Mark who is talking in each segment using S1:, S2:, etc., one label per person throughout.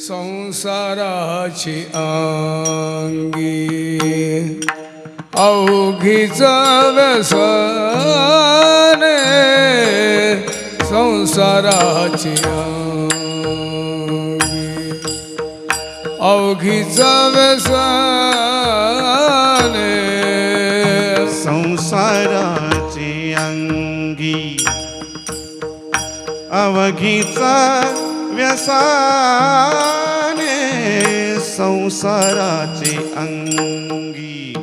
S1: संसाराची अंगी अवघीच व्यसने संसाराची अंगी अवघीच व्यसने
S2: संसाराची अंगी अवघीचा व्यसाने संसाराचे अंगी.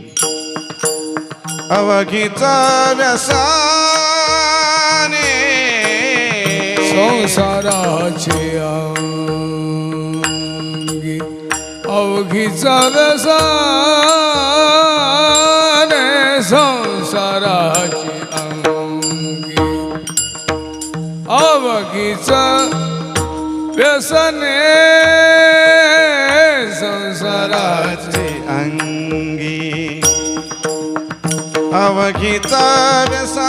S2: अवघीचा व्यसाने
S1: संसाराचे अंगी. अवघीचा व्यसाने संसाराची अंगी. अवघीचा व्यसने संसाराची
S2: अंगी. अवघिता व्यसाने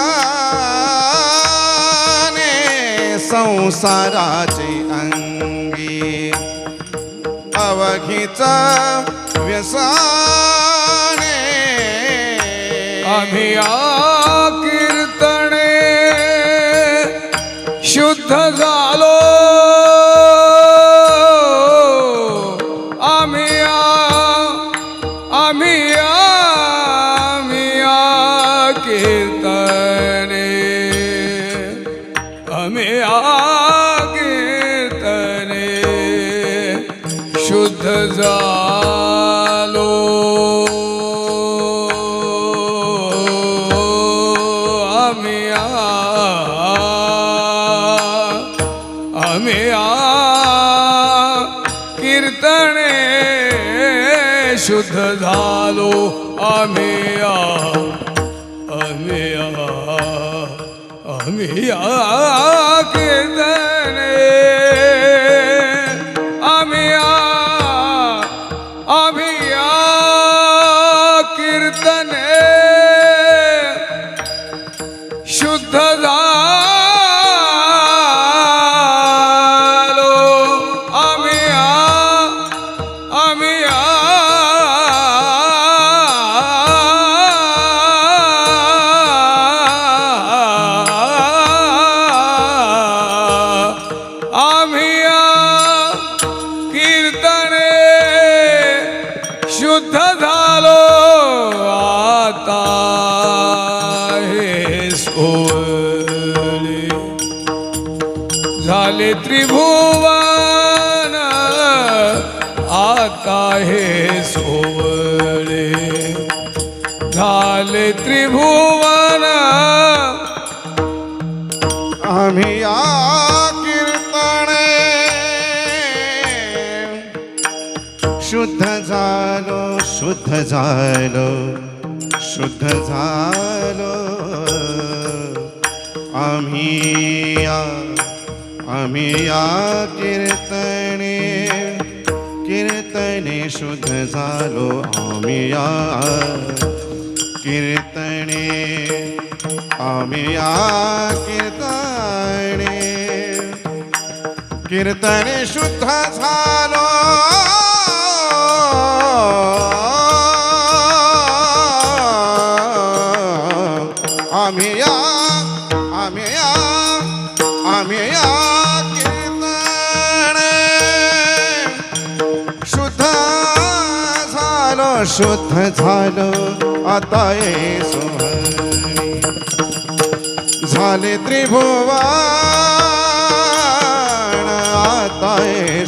S2: संसाराची अंगी. अवघिता व्यसाने
S1: आम्ही आ शुद्ध झालो आम्ही आ आम्ही आ काहे सोवळे? झाले त्रिभुवन।
S2: आम्ही या कीर्तने। शुद्ध झालो शुद्ध झालो शुद्ध झालो। आम्ही या आम्ही या कीर्तने। कीर्तने शुद्ध झालो आम्ही या कीर्तने आम्ही या कीर्तने कीर्तने शुद्ध झालो आम्ही शुद्ध झालो आता ये झाले त्रिभुवन आता ये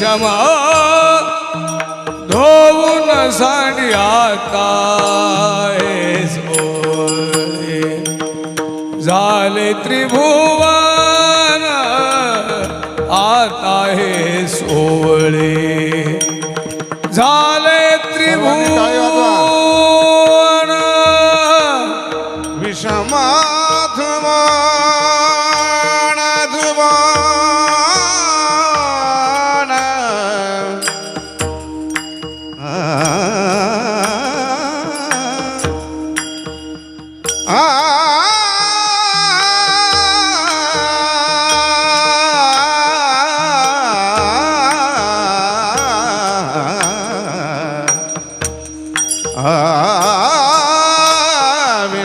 S1: विषम धोवून सांडी आता झाले त्रिभुवन आता हे सोवळे. झाले त्रिभुवन
S2: विषमाधुमान